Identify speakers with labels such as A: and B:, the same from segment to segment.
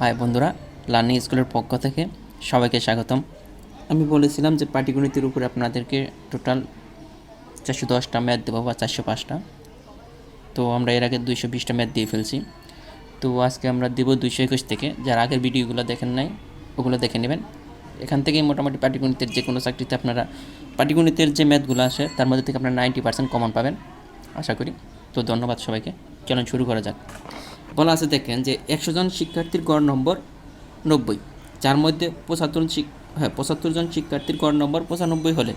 A: High বন্ধুরা, learning স্কুলের পক্ষ থেকে সবাইকে স্বাগতম। আমি বলেছিলাম যে পাটিগণিতের উপরে আপনাদেরকে টোটাল চারশো দশটা ম্যাথ দেবো বা চারশো পাঁচটা। তো আমরা এর আগে দুইশো বিশটা ম্যাথ দিয়ে ফেলছি। তো আজকে আমরা দেবো দুইশো একুশ থেকে। যার আগের ভিডিওগুলো দেখেন নাই, ওগুলো দেখে নেবেন। এখান থেকেই মোটামুটি পাটিগণিতের যে কোনো চাকরিতে আপনারা, পাটিগণিতের যে ম্যাথগুলো আসে তার মধ্যে থেকে আপনারা নাইনটি পার্সেন্ট কমন পাবেন। আশা করি। তো ধন্যবাদ সবাইকে। চলুন শুরু করা যাক। বলা আছে, দেখেন যে একশো জন শিক্ষার্থীর গড় নম্বর নব্বই, যার মধ্যে পঁচাত্তর হ্যাঁ পঁচাত্তর জন শিক্ষার্থীর গড় নম্বর পঁচানব্বই হলে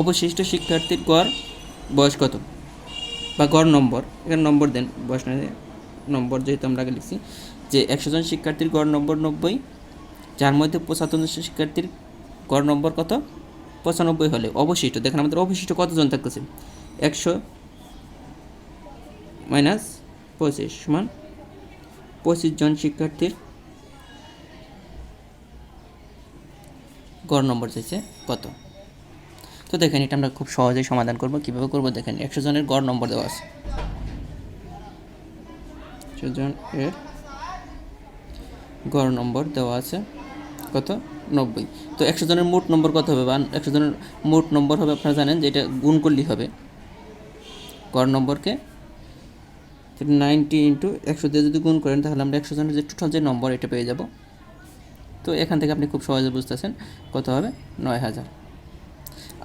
A: অবশিষ্ট শিক্ষার্থীর গড় বয়স কত? বা গড় নম্বর, এখানে নম্বর দেন, বয়স নম্বর যেহেতু আমরা আগে লিখছি, যে একশো জন শিক্ষার্থীর গড় নম্বর নব্বই, যার মধ্যে পঁচাত্তর জন শিক্ষার্থীর গড় নম্বর কত? পঁচানব্বই হলে অবশিষ্ট, দেখেন আমাদের অবশিষ্ট কতজন থাকতেছে? একশো মাইনাস পঁচিশ সমান পঁচিশ জন শিক্ষার্থীর গড় নম্বর চাইছে কত? তো দেখেন, এটা আমরা খুব সহজেই সমাধান করব। কীভাবে করব? দেখেন, একশো জনের গড় নম্বর দেওয়া আছে। একশো জন এর গড় নম্বর দেওয়া আছে কত? নব্বই। তো একশো জনের মোট নম্বর কত হবে? বা একশো জনের মোট নম্বর হবে, আপনারা জানেন যে এটা গুণ করলেই হবে। গড় নম্বরকে নাইনটি ইন্টু একশো দিয়ে যদি গুণ করেন, তাহলে আমরা একশো জনের যে টোটাল যে নম্বর এটা পেয়ে যাব। তো এখান থেকে আপনি খুব সহজে বুঝতেছেন কত হবে? নয় হাজার।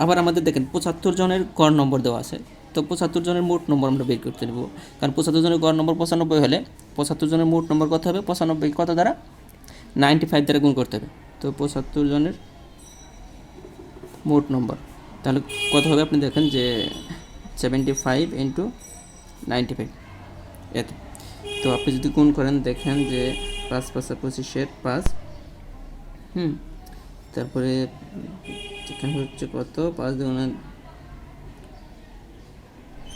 A: আবার আমাদের দেখেন, পঁচাত্তর জনের গড় নম্বর দেওয়া আছে। তো পঁচাত্তর জনের মোট নম্বর আমরা বের করতে নেব। কারণ পঁচাত্তর জনের গড় নম্বর পঁচানব্বই হলে পঁচাত্তর জনের মোট নম্বর কত হবে? পঁচানব্বই কত দ্বারা? নাইনটি ফাইভ দ্বারা গুণ করতে হবে। তো পঁচাত্তর জনের মোট নম্বর তাহলে কত হবে? আপনি দেখেন যে seventy five into ninety five এত। তো আপনি যদি গুণ করেন, দেখেন যে পাঁচ পাঁচা পঁচিশের পাঁচ। হুম। তারপরে এখানে হচ্ছে কত? পাঁচ দুগুণে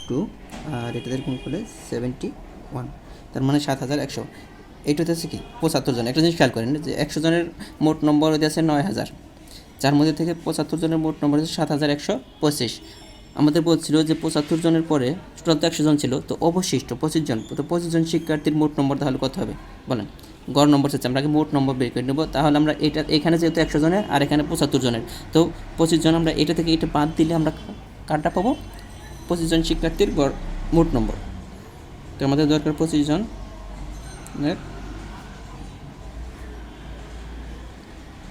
A: টু। আর এটাদের গুণ করলে সেভেন্টি ওয়ান। তার মানে সাত হাজার একশো। এইটাতে আছে কি? পঁচাত্তর জন। একটা জিনিস খেয়াল করেন যে একশো জনের মোট নম্বর হতে আছে নয় হাজার। যার মধ্যে থেকে পঁচাত্তর জনের মোট নম্বর হচ্ছে সাত হাজার একশো পঁচিশ। আমাদের বলছিল যে পঁচাত্তর জনের পরে টোটাল তো একশো জন ছিল, তো অবশিষ্ট পঁচিশ জন। তো পঁচিশ জন শিক্ষার্থীর মোট নম্বর তাহলে কত হবে? বলেন। গড় নম্বর চাচ্ছে আমরা আগে মোট নম্বর বের করে নেব, তাহলে আমরা এটা, এখানে যেহেতু একশো জনের আর এখানে পঁচাত্তর জনের, তো পঁচিশ জন আমরা এটা থেকে এটা বাদ দিলে আমরা কারটা পাবো? পঁচিশ জন শিক্ষার্থীর গড় মোট নম্বর। তো আমাদের দরকার পঁচিশ জন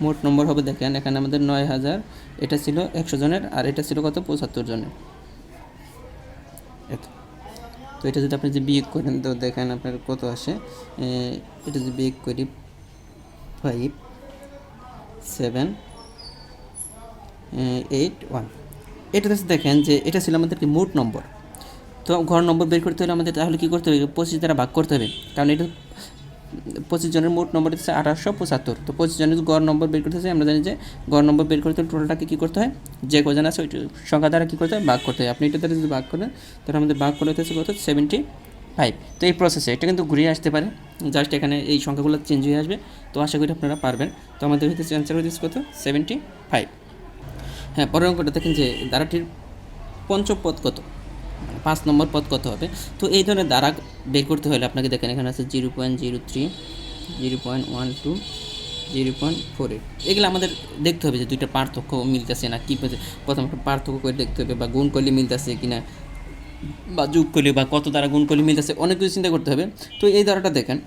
A: মোট নম্বর হবে দেখেন, এখানে আমাদের নয় হাজার এটা ছিল একশো জনের আর এটা ছিল কত? পঁচাত্তর জনের। তো এটা যদি আপনি যে বিয়োগ করেন, তো দেখেন আপনার কত আসে? এটা যদি বিয়োগ করি ফাইভ সেভেন এইট ওয়ান এটা দেখেন যে এটা ছিল আমাদের মোট নম্বর। তো ঘর নম্বর বের করতে হলে আমাদের তাহলে কী করতে হবে? পঁচিশ দ্বারা ভাগ করতে হবে। কারণ এটা পঁচিশ জনের মোট নম্বর হচ্ছে আঠারোশো পঁচাত্তর। তো পঁচিশ জনের গড় নম্বর বের করতে আমরা জানি যে গড় নম্বর বের করতে টোটালটাকে কী করতে হয়? যে কজন আছে ওই সংখ্যা দ্বারা কী করতে হয়? ভাগ করতে হয়। আপনি এটা দ্বারা যদি ভাগ করেন, তাহলে আমাদের ভাগ করলে হচ্ছে কত? সেভেন্টি ফাইভ তো এই প্রসেসে এটা কিন্তু ঘুরিয়ে আসতে পারে। জাস্ট এখানে এই সংখ্যাগুলো চেঞ্জ হয়ে আসবে। তো আশা করি আপনারা পারবেন। তো আমাদের হচ্ছে অ্যান্সার হচ্ছে কত? সেভেন্টি ফাইভ হ্যাঁ পরের অঙ্কটা দেখেন যে দ্বারাটির পঞ্চম পদ কত? পাঁচ নম্বর পদ কত হবে? তো এই ধরনের দ্বারা বের করতে হলে আপনাকে দেখেন, এখানে আছে zero point zero three, zero point one two, zero point four eight. এগুলো আমাদের দেখতে হবে যে দুইটা পার্থক্য মিলতেছে না, কী প্রথম একটা পার্থক্য করে দেখতে হবে বা গুণ করলে মিলতেছে কি না বা যোগ করলে বা কত দ্বারা গুণ করলে মিলতেছে, অনেক কিছু চিন্তা করতে হবে। তো এই দ্বারাটা দেখেন,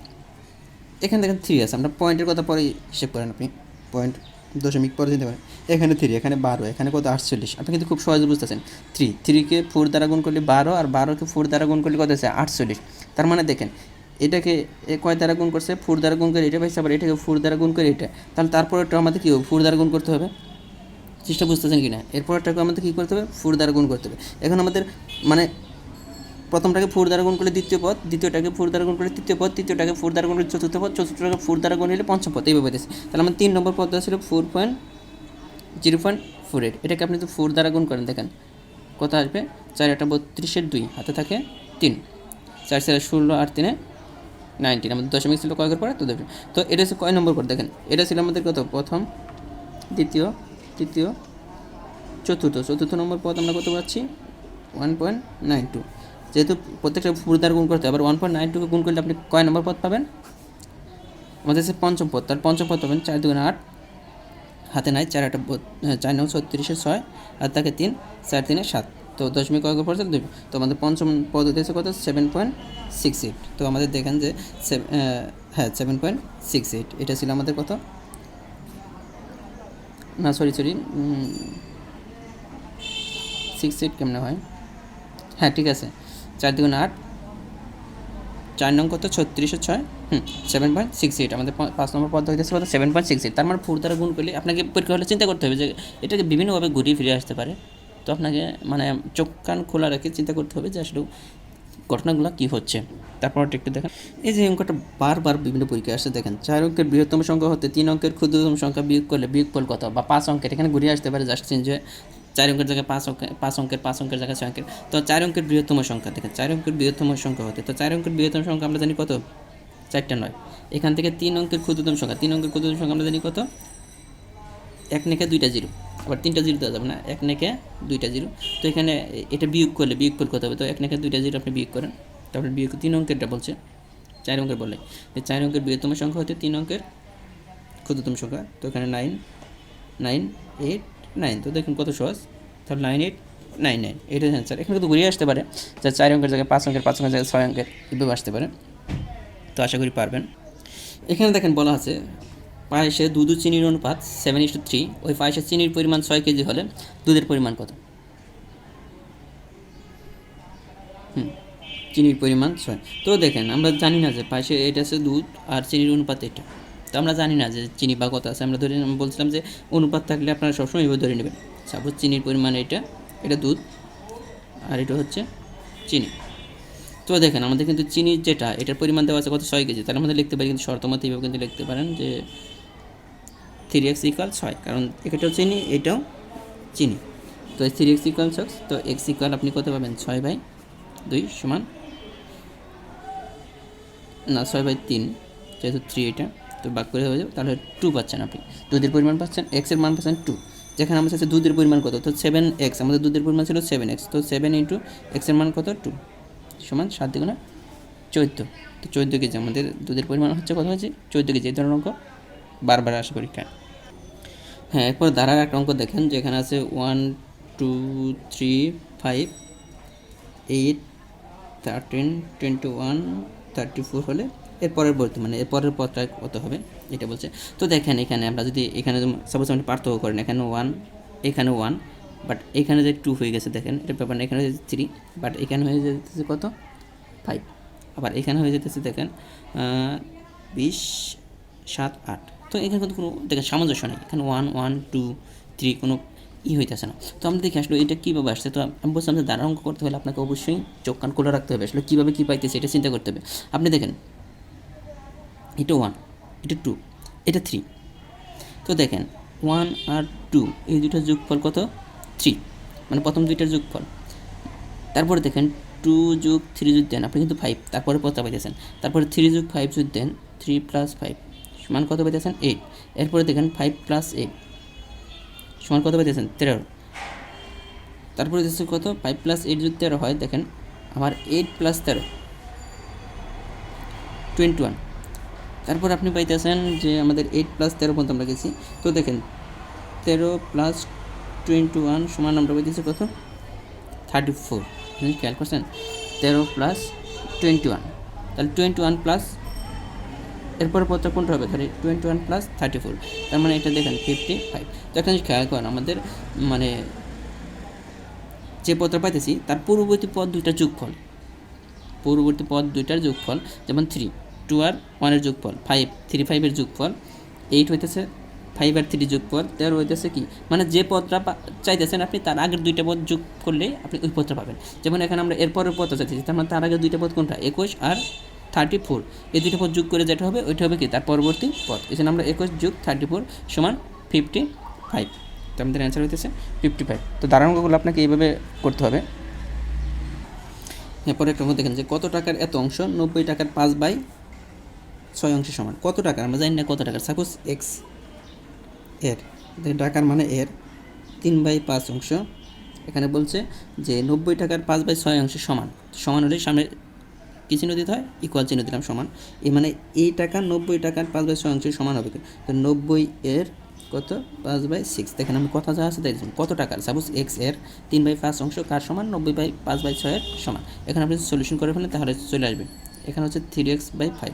A: এখানে দেখেন থ্রি আছে, আমরা পয়েন্টের কথা পরে হিসেব করেন আপনি। পয়েন্ট দশমিক পরে চিন্তা করেন এখানে থ্রি এখানে বারো, এখানে কত? আটচল্লিশ। আপনি কিন্তু খুব সহজে বুঝতেছেন। থ্রি থ্রিকে ফোর দ্বারা গুণ করলে বারো, আর বারোকে ফোর দ্বারা গুণ করলে কত আছে আটচল্লিশ। তার মানে দেখেন, এটাকে কয় দ্বারা গুণ করছে? ফোর দ্বারা গুণ করে এটা পাইছে, আবার এটাকে ফোর দ্বারা গুণ করে এটা। তাহলে তারপরেটা আমাদের কী হবে? ফোর দ্বারা গুণ করতে হবে। চেষ্টা বুঝতেছেন কি না এরপরটাকে আমাদের কী করতে হবে? ফোর দ্বারা গুণ করতে হবে। এখন আমাদের মানে প্রথমটাকে ফোর দ্বারা গুণ করলে দ্বিতীয় পদ, দ্বিতীয়টাকে ফোর দ্বারা গুণ করলে তৃতীয় পদ, তৃতীয়টাকে ফোর দ্বারা গুণ করলে চতুর্থ পদ, চতুর্থটাকে ফোর দ্বারা গুণ হলে পঞ্চম পদ, এইভাবে দিয়েছে। তাহলে আমার তিন নম্বর পদটা ছিল four point, zero point four eight. এটাকে আপনি তো ফোর দ্বারা গুণ করেন, দেখেন কত আসবে? চার একটা বত্রিশের দুই, হাতে থাকে তিন। চার চার ষোলো আর তিনে নাইনটিন। আমাদের দশমিক ছিল কয়েকের পরে, তো দেখবেন তো এটা হচ্ছে কয় নম্বর পর দেখেন। এটা ছিল আমাদের কত? প্রথম, দ্বিতীয়, তৃতীয়, চতুর্থ। চতুর্থ নম্বর পদ আমরা কত পাচ্ছি? One point nine two. যেহেতু প্রত্যেকটা ফুল দ্বারা গুণ করতে হবে আবার ওয়ান পয়েন্ট নাইন টুকে গুণ করলে আপনি কয় নম্বর পদ পাবেন? আমাদের আছে পঞ্চম পদ তার পঞ্চম পদ পাবেন চার দুগুণ আট হাতে নাই চার হ্যাঁ, চার নং ছত্রিশে ছয় আর তাকে তিন চার তিনে সাত। তো দশমিক কয়েক পড়ছে দুই। তো আমাদের পঞ্চম পদ হতেছে কত? সেভেন পয়েন্ট সিক্স এইট তো আমাদের দেখেন যে হ্যাঁ সেভেন পয়েন্ট সিক্স এইট এটা ছিল আমাদের কত? না সরি সরি সিক্স এইট কেমনে হয়? হ্যাঁ ঠিক আছে। চার দ্বিগুণ আট, চার নং কত? ছত্রিশশো ছয়? হুম সেভেন পয়েন্ট সিক্স এইট আমাদের পাঁচ নম্বর পদ হইতেছে কত সেভেন পয়েন্ট সিক্স এইট তার মানে ফোর দ্বারা গুণ করলে আপনাকে পরীক্ষা হলে চিন্তা করতে হবে যে এটাকে বিভিন্নভাবে ঘুরিয়ে ফিরে আসতে পারে। তো আপনাকে মানে চোখ কান খোলা রেখে চিন্তা করতে হবে যে আসলে ঘটনাগুলো কী হচ্ছে। তারপর একটু দেখেন। এই যে অঙ্কটা বারবার বিভিন্ন পরীক্ষায় আসছে, দেখেন। চার অঙ্কের বৃহত্তম সংখ্যা হতে তিন অঙ্কের ক্ষুদ্রতম সংখ্যা বিয়োগ করলে বিয়োগফল কত? বা পাঁচ অঙ্কের, এখানে ঘুরিয়ে আসতে পারে জাস্ট চেঞ্জ হয়ে চার অঙ্কের জায়গায় পাঁচ অঙ্কের পাঁচ অঙ্কের পাঁচ অঙ্কের জায়গায় ছয় অঙ্কের। তো চার অঙ্কের বৃহত্তম সংখ্যা, দেখেন, চার অঙ্কের বৃহত্তম সংখ্যা হতে, তো চার অঙ্কের বৃহত্তম সংখ্যা আমরা জানি কত? চারটা নয়। এখান থেকে তিন অঙ্কের ক্ষুদ্রতম সংখ্যা, তিন অঙ্কের ক্ষুদ্রতম সংখ্যা আমরা জানি কত? এক নেকে দুইটা জিরো। আবার তিনটা জিরো দেওয়া যাবে না, এক নেকে দুইটা জিরো। তো এখানে এটা বিয়োগ করলে, বিয়োগ করতে হবে? তো এক নেকে দুইটা জিরো আপনি বিয়োগ করেন, তারপরে বিয়োগ তিন অঙ্কেরটা বলছে, চার অঙ্কের বলে চার অঙ্কের বৃহত্তম সংখ্যা হতে তিন অঙ্কের ক্ষুদ্রতম সংখ্যা, তো এখানে নাইন নাইন এইট নাইন, তো দেখুন কত সহজ। তাহলে নাইন এইট, নাইন নাইন এটা অ্যান্সার এখানে কিন্তু ঘুরিয়ে আসতে পারে, যে চার অঙ্কের জায়গায়, পাঁচ অঙ্কের পাঁচ অঙ্কের জায়গায় ছয় অঙ্কের, এভাবে আসতে পারে। তো আশা করি পারবেন। এখানে দেখেন বলা আছে পায়েসে দুধ চিনির অনুপাত সেভেন ইস টু থ্রি ওই পায়েসে চিনির পরিমাণ ছয় কেজি হলে দুধের পরিমাণ কত? হুম, চিনির পরিমাণ ছয়। তো দেখেন, আমরা জানি না যে পায়েসে এটা আছে দুধ আর চিনির অনুপাত এটা। তো আমরা জানি না যে চিনি বা কত আছে। আমরা ধরে বলছিলাম যে অনুপাত থাকলে আপনারা সবসময় এভাবে ধরে নেবেন। সাপোজ চিনির পরিমাণ এটা এটা দুধ, আর এটা হচ্ছে চিনি। তো দেখেন, আমাদের কিন্তু চিনি যেটা, এটার পরিমাণ দেওয়া আছে কত? ছয় কেজি। তাহলে আমাদের লিখতে পারি কিন্তু শর্তমত এইভাবে কিন্তু লিখতে পারেন যে থ্রি এক্স ইকাল ছয়। কারণ এটাও চিনি এটাও চিনি। তো থ্রি এক্স ইকাল ছক্স তো এক্স ইকাল আপনি কত পাবেন? ছয় বাই দুই সমান, না, ছয় বাই তিন, যেহেতু থ্রি এটা। তো বাক করে হয়ে যাবে, তাহলে টু পাচ্ছেন আপনি। দুধের পরিমাণ পাচ্ছেন এক্সের মান পাচ্ছেন টু যেখানে আমাদের কাছে দুধের পরিমাণ কত? তো সেভেন এক্স আমাদের দুধের পরিমাণ ছিল সেভেন এক্স তো সেভেন ইন্টু এক্সের মান কত? টু সমান সাত দ্বিগুণে চোদ্দ। তো চোদ্দ কেজি, আমাদের দুধের পরিমাণ হচ্ছে কত হয়েছে? চোদ্দ কেজি। এই ধরনের অঙ্ক বারবার আসে পরীক্ষায়। হ্যাঁ এরপর ধারার একটা অঙ্ক দেখেন, যেখানে আছে one two three five eight thirteen twenty one thirty four হলে এর পরের বলতে মানে এর পরের পদটা কত হবে? এটা বলছে। তো দেখেন এখানে আমরা যদি এখানে সাপোজ আপনি পার্থক্য করেন, এখানে ওয়ান এখানে ওয়ান বাট এখানে যে টু হয়ে গেছে, দেখেন, এটা ব্যাপার এখানে হয়ে থ্রি বাট এখানে হয়ে যেতেছে কত? ফাইভ আবার এখানে হয়ে যেতেছে, দেখেন বিশ, সাত, আট। তো এখানে কিন্তু কোনো দেখেন, সামঞ্জস্য নেই। এখানে ওয়ান ওয়ান টু থ্রি কোনো ই হইতেছে না। তো আমরা দেখি আসলে এটা কীভাবে আসছে। তো আমি বলছিলাম যে দ্বারা অঙ্ক করতে হলে আপনাকে অবশ্যই চোখ কান খোলা রাখতে হবে। আসলে কীভাবে কী পাইতেছে, এটা চিন্তা করতে হবে। আপনি দেখেন এটা ওয়ান এটা টু এটা থ্রি তো দেখেন ওয়ান আর টু এই দুটার যোগফল কত? থ্রি মানে প্রথম দুইটার যোগফল। তারপরে দেখেন টু যোগ থ্রি যোগ দেন, আপনি কিন্তু ফাইভ তারপরে কত পাইতেছেন। তারপরে থ্রি যোগ ফাইভ যোগ দেন থ্রি প্লাস ফাইভ সমান কত পাইতেছেন? এইট এরপরে দেখেন ফাইভ প্লাস এইট সমান কত পাইতেছেন? তেরো। তারপরে দেখছেন কত? ফাইভ প্লাস এইট যদি তেরো হয়, দেখেন, আমার এইট প্লাস তেরো টোয়েন্টি ওয়ান তারপর আপনি পাইতেছেন যে আমাদের এইট প্লাস তেরো পর্যন্ত আমরা গেছি। তো দেখেন, তেরো প্লাস টোয়েন্টি ওয়ান সমান আমরা পাইতেছি কত? থার্টি ফোর খেয়াল করছেন? তেরো প্লাস টোয়েন্টি ওয়ান তাহলে টোয়েন্টি ওয়ান প্লাস এরপর পথটা কোনটা হবে? তাহলে twenty one plus thirty four তার মানে এটা দেখেন ফিফটি ফাইভ তো জিনিস খেয়াল করেন, আমাদের মানে যে পদটা পাইতেছি, তার পূর্ববর্তী পদ দুইটার যোগফল। পূর্ববর্তী পদ দুইটার যোগফল যেমন থ্রি টু আর ওয়ানের যোগফল ফাইভ থ্রি ফাইভের যোগফল এইট হইতেছে ফাইভ আর থ্রি যোগফল, তেরো হইতেছে কি? মানে যে পদটা চাইতেছেন আপনি, তার আগের দুইটা পদ যোগ করলেই আপনি ওই পদটা পাবেন। যেমন এখানে আমরা এরপরের পদটা চাইতেছি, তার মানে তার আগে দুইটা পদ কোনটা? একুশ আর থার্টি ফোর এই দুইটা পদ যোগ করে যেটা হবে, ওইটা হবে কি? তার পরবর্তী পদ। এখানে আমরা একুশ যোগ থার্টি ফোর সমান ফিফটি ফাইভ তো আমাদের অ্যান্সার হইতেছে ফিফটি ফাইভ তো দাঁড়ানোগুলো আপনাকে এইভাবে করতে হবে। এরপরে একটা দেখেন যে কত টাকার এত অংশ? নব্বই টাকার পাঁচ বাই ছয় অংশ সমান। কত টাকা আমরা জানি না কত টাকার। সাপোজ এক্সের। টাকার মানে এর। তিন বাই পাঁচ অংশ। এখানে বলছে যে নব্বই টাকার পাঁচ বাই ছয় অংশ সমান। সমান হলে সামনে কী চিহ্ন দিতে হয়? ইকুয়াল চিহ্ন দিলাম, সমান। এই মানে এই টাকা নব্বই টাকার পাঁচ বাই ছয় অংশের সমান হবে। তো নব্বই এর কত? পাঁচ বাই সিক্স দেখেন আমি কথা যা আছে দেখছেন কত টাকার? সাপোজ এক্সের তিন বাই পাঁচ অংশ কার সমান? নব্বই বাই পাঁচ বাই ছয়ের সমান। এখানে আপনি সলিউশন করে ফেলেন তাহলে চলে আসবে। এখানে হচ্ছে থ্রি এক্স বাই ফাইভ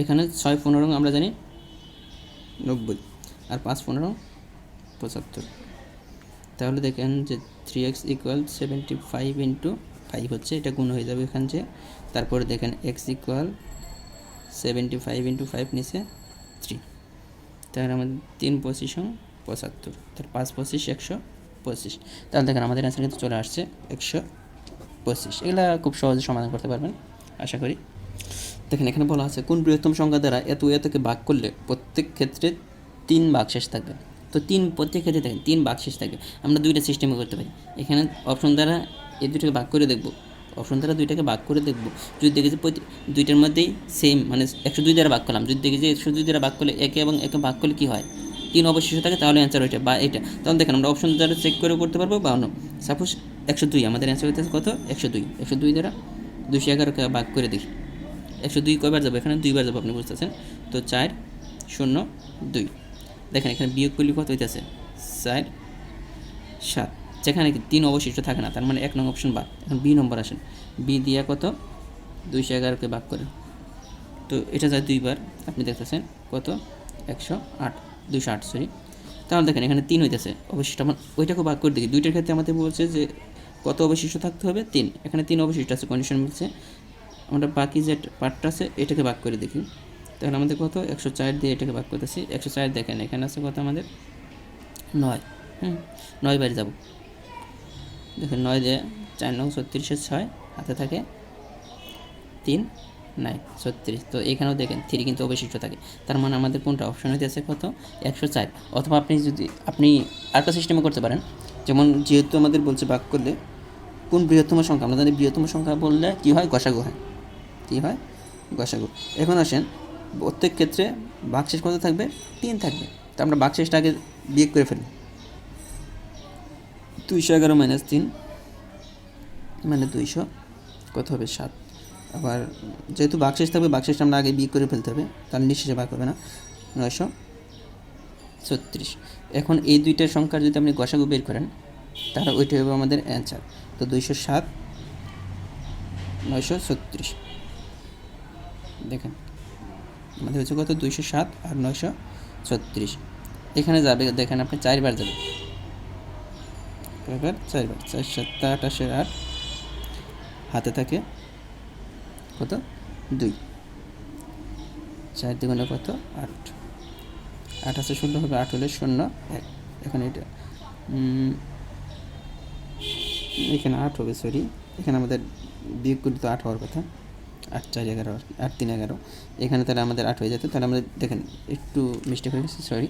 A: এখানে ছয় পনেরো আমরা জানি নব্বই। আর পাঁচ পনেরো, পঁচাত্তর। তাহলে দেখেন যে three X equal seventy five into five হচ্ছে, এটা গুণ হয়ে যাবে এখান যে। তারপরে দেখেন X equal seventy five into five নিচে থ্রি তাহলে আমাদের তিন পঁচিশ পঁচাত্তর। তার পাঁচ পঁচিশ, একশো পঁচিশ। তাহলে দেখেন আমাদের অ্যান্সার কিন্তু চলে আসছে একশো পঁচিশ। এগুলা খুব সহজে সমাধান করতে পারবেন, আশা করি। দেখেন, এখানে বলা আছে, কোন বৃহত্তম সংখ্যা দ্বারা এত এতকে ভাগ করলে প্রত্যেক ক্ষেত্রে তিন ভাগ শেষ থাকবে? তো তিন, প্রত্যেক ক্ষেত্রে দেখেন, তিন ভাগ শেষ থাকবে। আমরা দুইটা সিস্টেমে করতে পারি। এখানে অপশন দ্বারা এই দুটোকে ভাগ করে দেখব। অপশন দ্বারা দুইটাকে ভাগ করে দেখব। যদি দেখেছি প্রতি, দুইটার মধ্যেই সেম মানে একশো দুই দ্বারা ভাগ করলাম। যদি দেখেছি একশো দুই দ্বারা ভাগ করলে একে এবং একে ভাগ করলে কী হয়? তিন অবশিষ্ট থাকে, তাহলে অ্যান্সার ওইটা বা এটা তখন দেখেন, আমরা অপশন দ্বারা চেক করে করতে পারব, বা অন্য সাপোজ একশো দুই, আমাদের অ্যান্সার হইতেছে কত? একশো দুই। একশো দুই দ্বারা দুশো এগারোকে ভাগ করে দেখি। একশো দুই কয়বার যাব? এখানে দুইবার যাব আপনি বুঝতেছেন? তো চার, শূন্য, দুই। দেখেন, এখানে বিয়োগ করলে কত হইতেছে? চার, সাত। যেখানে তিন অবশিষ্ট থাকে না, তার মানে এক নং অপশন বাদ। এখন বি নম্বর আসেন। বি দিয়া কত? দুইশো এগারোকে ভাগ করে। তো এটা যায় দুইবার। আপনি দেখতেছেন, কত? একশো আট, দুইশো আট সরি তাহলে দেখেন, এখানে তিন হইতেছে। অবশিষ্ট আমার ওইটাকে ভাগ করে দেখি। দুইটার ক্ষেত্রে আমাদের বলছে যে কত অবশিষ্ট থাকতে হবে? তিন। এখানে তিন অবশিষ্ট আছে কন্ডিশন মিলছে আমরা বাকি যে পার্টটা আছে, এটাকে ভাগ করে দেখি। তাহলে আমাদের কত? একশো চার দিয়ে এটাকে ভাগ করতেছি। একশো চার দেখেন, এখানে আছে কত আমাদের? নয়। হুম, নয় বাড়ি যাব। দেখেন, নয় দিয়ে চার নং ছত্রিশে ছয়, হাতে থাকে তিন, নাই, ছত্রিশ। তো এখানেও দেখেন, থ্রি কিন্তু অবশিষ্ট থাকে। তার মানে আমাদের কোনটা? অপশন হইতে আছে কত? একশো চার। অথবা আপনি যদি, আপনি আরেকটা সিস্টেমে করতে পারেন। যেমন যেহেতু আমাদের বলছে ভাগ করলে, কোন বৃহত্তম সংখ্যা? আমরা জানি বৃহত্তম সংখ্যা বললে কী হয়? গসাগু হয় কী হয়? গসাগু। এখন আসেন, প্রত্যেক ক্ষেত্রে বাকশেষ কত থাকবে? তিন থাকবে। তো আমরা বাকশেষটা আগে বিয়োগ করে ফেলি। দুইশো এগারো মাইনাস তিন মানে দুইশো, কত হবে? সাত। আবার যেহেতু বাকশেষ থাকবে, বাকশেষটা আমরা আগে বিয়োগ করে ফেলতে হবে। তাহলে নিঃশেষে ভাগ হবে না। নয়শো ছত্রিশ। এখন এই দুইটার সংখ্যার যদি আপনি গসাগু বের করেন, তাহলে ওইটা হবে আমাদের অ্যান্সার তো দুইশো সাত, নয়শো ছত্রিশ। দেখেন। আমাদের হচ্ছে কত? দুইশো সাত আর নয়শো ছত্রিশ। এখানে যাবে, দেখেন আপনি চারবার যাবে। কয়বার চারবার, চার সাতটা আঠাশে আট হাতে থাকে কত? দুই। চার দ্বিগুণে কত? আট। আছে শূন্য হবে, আট হলে শূন্য, এক। এখন এটা এখানে আট হবে সরি এখানে আমাদের বিয়োগ করলে তো আট হওয়ার কথা। আট, চার, এগারো, আট, তিন, এগারো। এখানে তাহলে আমাদের আট হয়ে যেত। তাহলে আমাদের দেখেন, একটু মিস্টেক হয়ে গেছে সরি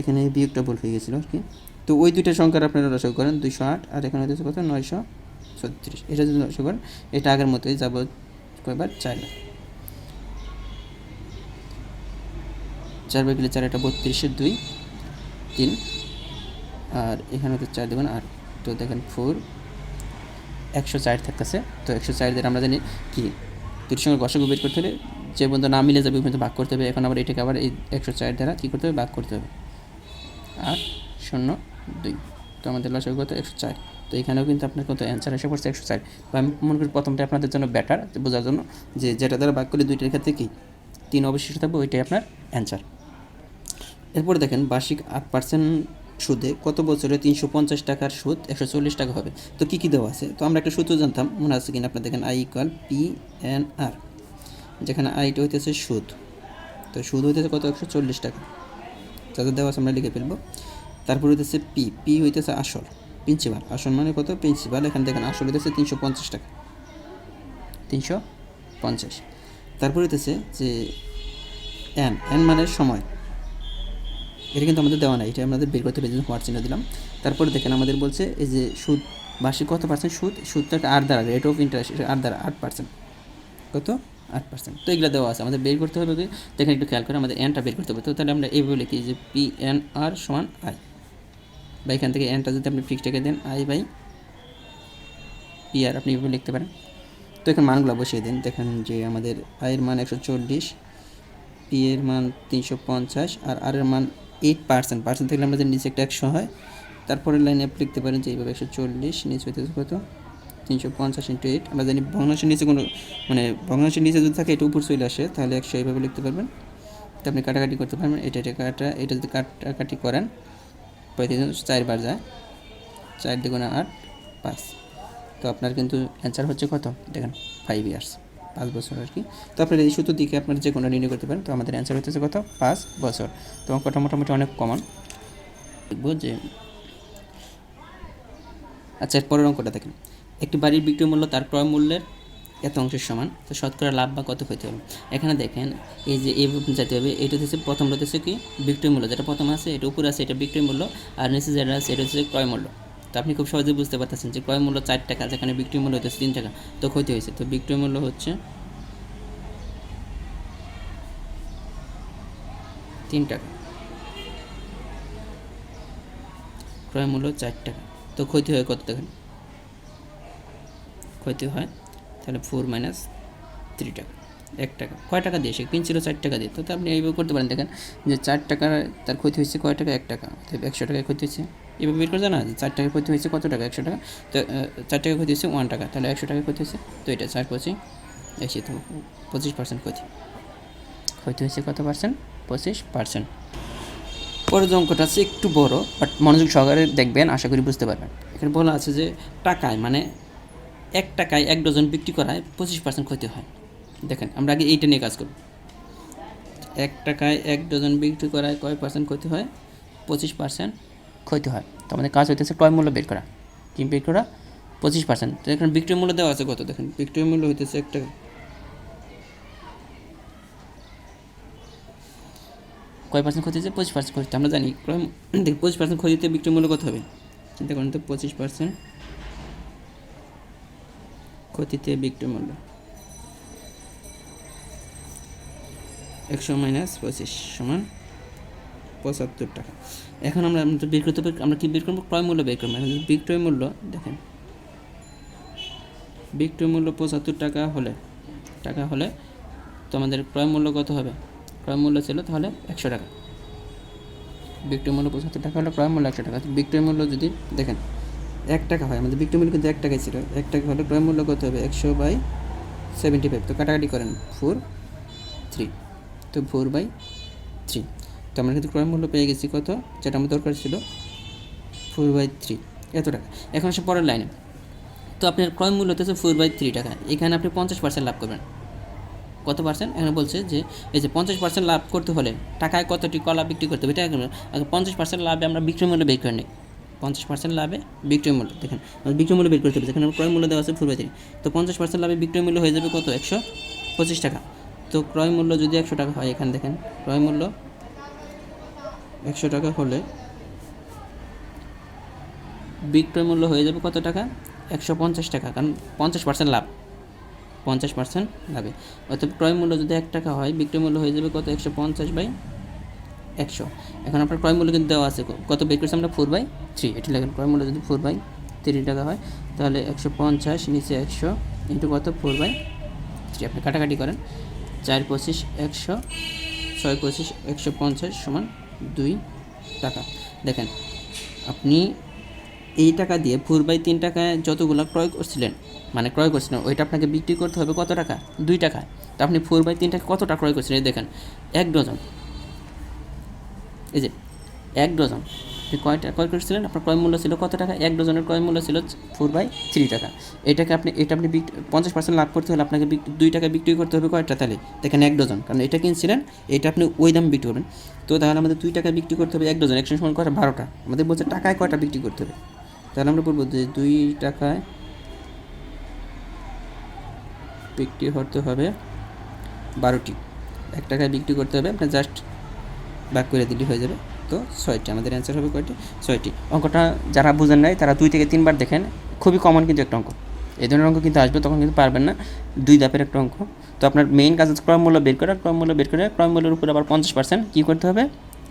A: এখানে বিয়োগটা ভুল হয়ে গেছিল আর কি তো ওই দুইটা সংখ্যার আপনারা রসক করেন, দুইশো আট, আর এখানে হচ্ছে কত? নয়শো ছত্রিশ। এটা যদি রসক করেন, এটা আগের মতোই যাব কয়বার? চারবার চারবার গেলে চার একটা বত্রিশের দুই, তিন, আর এখানে তো চার দেখুন আট। তো দেখেন ফোর একশো চার থাকতেছে। তো একশো চার দিয়ে আমরা জানি কি? দুটির সঙ্গে গসাগু বের করতে হলে যে পর্যন্ত না মিলে যাবে পর্যন্ত ভাগ করতে হবে। এখন আবার এটাকে আবার এই একশো চার দ্বারা কী করতে হবে? ভাগ করতে হবে। আট শূন্য দুই। তো আমাদের লসাগু কত একশো চার। তো এখানেও কিন্তু আপনার কত অ্যান্সার এসে পড়ছে একশো চার। তো আমি মনে করি প্রথমটা আপনাদের জন্য বেটার বোঝার জন্য যে যেটা দ্বারা ভাগ করলে দুইটার ক্ষেত্রে কি? তিন অবশিষ্ট থাকবে, ওইটাই আপনার অ্যান্সার এরপরে দেখেন বার্ষিক আট পার্সেন্ট সুদে কত বছরে তিনশো পঞ্চাশ টাকার সুদ একশো চল্লিশ টাকা হবে? তো কী কী দেওয়া আছে? তো আমরা একটা সূত্র জানতাম, মনে আছে কিনা আপনার দেখেন I equal P N R যেখানে আইটা হইতেছে সুদ। তো সুদ হইতেছে কত? একশো চল্লিশ টাকা। যাদের দেওয়া আছে আমরা লিখে ফেলব। তারপর হইতেছে পি পি হইতেছে আসল প্রিন্সিপাল আসল মানে কত? প্রিন্সিপাল এখানে দেখেন আসল হইতেছে তিনশো পঞ্চাশ টাকা। তিনশো পঞ্চাশ। তারপর হইতেছে যে এন এন মানে সময়। এটা কিন্তু আমাদের দেওয়া নাই, এটা আমাদের বের করতে পেরেছি হোয়াট চিহ্ন দিলাম। তারপরে দেখেন আমাদের বলছে, এই যে সুদ, বার্ষিক কত পার্সেন্ট সুদ? সুদটা একটা আট দ্বারা রেট অফ ইন্টারেস্ট আট দ্বারা, আট পার্সেন্ট কত? আট পার্সেন্ট তো এগুলো দেওয়া আছে, আমাদের বের করতে হবে? দেখেন একটু খেয়াল করে, আমাদের এনটা বের করতে হবে। তো তাহলে আমরা এইভাবে লিখি যে পি এন আর সমান আই বা এখান থেকে এনটা যদি আপনি ফিক্সটাকে দেন আই বাই পি আর আপনি এইভাবে লিখতে পারেন। তো এখানে মানগুলো বসিয়ে দিন। দেখেন যে আমাদের আয়ের মান একশো চল্লিশ পি এর মান তিনশো পঞ্চাশ, আর আর এর মান এইট পার্সেন্ট পার্সেন্ট থাকলে আমাদের নিচে একটা একশো হয় তারপরে লাইনে আপনি লিখতে পারেন যে এইভাবে একশো চল্লিশ, নিচে হইতেছে কত? তিনশো পঞ্চাশ ইন্টু এইট আমরা জানি ভগ্নাংশের নিচে কোনো মানে ভগ্নাংশের নিচে যদি থাকে, এটা উপর চলে আসে, তাহলে একশো এইভাবে লিখতে পারবেন। তো আপনি কাটাকাটি করতে পারবেন, এটা এটা কাটা, এটা যদি কাটাকাটি করেন প্রতিদিন চারবার যায়, চার দুগুণে আট, পাঁচ। তো আপনার কিন্তু অ্যান্সার হচ্ছে কত? দেখেন ফাইভ ইয়ার্স পাঁচ বছর আর কি। তো আপনার এই সূত্র দিকে আপনার যে কোনো নির্ণয় করতে পারেন। তো আমাদের অ্যান্সার হচ্ছে কত? পাঁচ বছর। তো অঙ্কটা মোটামুটি অনেক কমন দেখব যে আচ্ছা পরের অঙ্কটা দেখেন। একটি বাড়ির বিক্রয় মূল্য তার ক্রয় মূল্যের এত অংশের সমান। তো শতকরা লাভ বা কত হইতে হবে? এখানে দেখেন, এই যে এই যেতে হবে, এটা হচ্ছে প্রথম হচ্ছে কি? বিক্রয় মূল্য। যেটা প্রথম আছে, এটা উপরে আছে, এটা বিক্রয় মূল্য। আর নিচে যেটা আছে, এটা হচ্ছে ক্রয় মূল্য। তো আপনি খুব সহজে বুঝতে পারতেছেন যে ক্রয় মূল্য চার টাকা, যেখানে বিক্রয় মূল্য হচ্ছে তিন টাকা। তো ক্ষতি হয়েছে তো বিক্রয় মূল্য হচ্ছে তিন টাকা। ক্রয় মূল্য চার টাকা। তো ক্ষতি হয় কত দেখেন? ক্ষতি হয় তাহলে ফোর মাইনাস থ্রি টাকা। এক টাকা। কয় টাকা দিয়ে? সে কিনছিল চার টাকা দিয়ে। তো আপনি এইভাবে করতে পারেন। দেখেন যে চার টাকার তার ক্ষতি হয়েছে কয় টাকা? এক টাকা। একশো টাকায় ক্ষতি হয়েছে এভাবে বের করে জানা চার টাকায় ক্ষতি হয়েছে কত টাকা? একশো টাকা? তো চার টাকা ক্ষতি হয়েছে ওয়ান টাকা। তাহলে একশো টাকায় ক্ষতি হয়েছে? তো এটা চার পঁচিশ এসে তো পঁচিশ পার্সেন্ট ক্ষতি। ক্ষতি হয়েছে কত পার্সেন্ট পঁচিশ পার্সেন্ট পরের অঙ্কটা আছে একটু বড় বাট মনোযোগ সহকারে দেখবেন, আশা করি বুঝতে পারবেন। এখানে বলা আছে যে টাকায় মানে এক টাকায় এক ডজন বিক্রি করায় পঁচিশ পার্সেন্ট ক্ষতি হয়। দেখেন, আমরা আগে এইটা নিয়ে কাজ করব। এক টাকায় এক ডজন বিক্রি করায় কয় পার্সেন্ট ক্ষতি হয়? পঁচিশ পার্সেন্ট ক্ষতি হয়। তো আমাদের কাজ হইতেছে ক্রয় মূল্য বের করা কি বের করা পঁচিশ পার্সেন্ট তো এখানে বিক্রয় মূল্য দেওয়া আছে কত? দেখেন, বিক্রয় মূল্য হইতেছে এক টাকা কয় পার্সেন্ট ক্ষতি হচ্ছে পঁচিশ পার্সেন্ট ক্ষতি আমরা জানি, ক্রয় দেখ পঁচিশ পার্সেন্ট ক্ষতিতে বিক্রয় মূল্য কত হবে? চিন্তা করেন তো, পঁচিশ পার্সেন্ট ক্ষতিতে বিক্রয় মূল্য। একশো মাইনাস পঁচিশ সমান পঁচাত্তর টাকা। এখন আমরা আমরা তো বের করতে পারি আমরা কি বের করব? ক্রয় মূল্য বের করব। এখন বিক্রয় মূল্য, দেখেন। বিক্রয় মূল্য পঁচাত্তর টাকা হলে টাকা হলে তো আমাদের ক্রয় মূল্য কত হবে? ক্রয় মূল্য ছিল তাহলে একশো টাকা। বিক্রয় মূল্য পঁচাত্তর টাকা হলে ক্রয় মূল্য একশো টাকা। বিক্রয় মূল্য যদি, দেখেন, এক টাকা হয়, আমাদের বিক্রয় মূল্য কিন্তু এক টাকাই ছিল। এক টাকা হলে ক্রয় মূল্য কত হবে? একশো বাই সেভেন্টি ফাইভ। তো কাটাকাটি করেন, ফোর থ্রি। তো ফোর বাই থ্রি। আমরা কিন্তু ক্রয় মূল্য পেয়ে গেছি কত? যেটা আমার দরকার ছিল। ফোর বাই থ্রি এত টাকা। এখন আসে পরের লাইনে। তো আপনার ক্রয় মূল্য হতেছে ফোর বাই থ্রি টাকা। এখানে আপনি পঞ্চাশ পার্সেন্ট লাভ করবেন। কত পার্সেন্ট এখানে বলছে যে, এই যে পঞ্চাশ পার্সেন্ট লাভ করতে হলে টাকায় কতটি কলা বিক্রি করতে হবে? এটা পঞ্চাশ পার্সেন্ট লাভে আমরা বিক্রয় মূল্য বের করে নিই। পঞ্চাশ পার্সেন্ট লাভে বিক্রয় মূল্য। দেখেন বিক্রয় মূল্য বের করতে হবে। যেখানে ক্রয় মূল্য দেওয়া আছে ফোর বাই থ্রি তো পঞ্চাশ পার্সেন্ট লাভে বিক্রয় মূল্য হয়ে যাবে কত? একশো পঁচিশ টাকা। তো ক্রয় মূল্য যদি একশো টাকা হয় এখানে দেখেন, ক্রয় মূল্য একশো টাকা হলে বিক্রয় মূল্য হয়ে যাবে কত টাকা? একশো পঞ্চাশ টাকা, কারণ পঞ্চাশ পার্সেন্ট লাভ। পঞ্চাশ পার্সেন্ট লাভে। অর্থাৎ ক্রয় মূল্য যদি এক টাকা হয় বিক্রয় মূল্য হয়ে যাবে কত? একশো পঞ্চাশ বাই একশো। এখন আপনার ক্রয় মূল্য কিন্তু দেওয়া আছে। কত বের করছি আমরা? ফোর বাই থ্রি এটি লেখেন, ক্রয় মূল্য যদি ফোর বাই থ্রি টাকা হয়, তাহলে একশো পঞ্চাশ নিচে একশো ইন্টু কত? ফোর বাই থ্রি আপনি কাটাকাটি করেন। চার পঁচিশ, একশো, ছয় পঁচিশ, একশো পঞ্চাশ সমান দুই টাকা। দেখেন, আপনি এই টাকা দিয়ে ফোর বাই তিন টাকায় যতগুলো ক্রয় করছিলেন মানে ক্রয় করছিলেন, ওইটা আপনাকে বিক্রি করতে হবে কত টাকা? দুই টাকা। তো আপনি ফোর বাই তিন টাকা কত টাকা ক্রয় করছিলেন? এই দেখেন, এক ডজন। এই যে, এক ডজন। আপনি কয়টা ক্রয় করেছিলেন আপনার ক্রয় মূল্য ছিল কত টাকা? এক ডজনের ক্রয় মূল্য ছিল ফোর বাই থ্রি টাকা। এটাকে আপনি এটা আপনি বিক- পঞ্চাশ পার্সেন্ট লাভ করতে হলে আপনাকে বিক- দুই টাকা বিক্রি করতে হবে কয়টা? তাহলে দেখেন এক ডজন। কারণ এটা কিনছিলেন, এটা আপনি ওই দাম বিক্রি করবেন। তো তাহলে আমাদের দুই টাকা বিক্রি করতে হবে এক ডজন। একশো সমান কয়টা? বারোটা। আমাদের বলছে টাকায় কয়টা বিক্রি করতে হবে? তাহলে আমরা বলব যে দুই টাকায় বিক্রি করতে হবে বারোটি। এক টাকায় বিক্রি করতে হবে আপনার জাস্ট ভাগ করে দিলেই হয়ে যাবে। তো ছয়টি। আমাদের অ্যান্সার হবে কয়টি? ছয়টি। অঙ্কটা যারা বুঝেন নাই, তারা দুই থেকে তিনবার দেখেন। খুবই কমন কিন্তু একটা অঙ্ক। এই ধরনের অঙ্ক কিন্তু আসবে, তখন কিন্তু পারবেন না। দুই ধাপের একটা অঙ্ক। তো আপনার মেইন কাজ হচ্ছে ক্রয় বের করা ক্রয় মূল্য বের করে ক্রয় মূল্যের উপর আবার পঞ্চাশ পার্সেন্ট কী করতে হবে?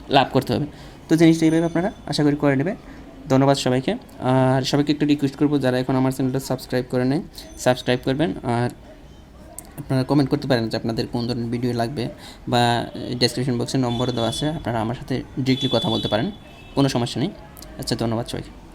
A: লাভ করতে হবে। তো জিনিসটা এইভাবে আপনারা আশা করি করে নেবে। ধন্যবাদ সবাইকে। আর সবাইকে একটু রিকোয়েস্ট করব, যারা এখন আমার চ্যানেলটা সাবস্ক্রাইব করে নেয় সাবস্ক্রাইব করবেন। আর আপনারা কমেন্ট করতে পারেন যে আপনাদের কোন ধরনের ভিডিও লাগবে বা ডেসক্রিপশন বক্সে নম্বর দেওয়া আছে। আপনারা আমার সাথে ডিরেক্টলি কথা বলতে পারেন। কোনো সমস্যা নেই। আচ্ছা ধন্যবাদ সবাইকে।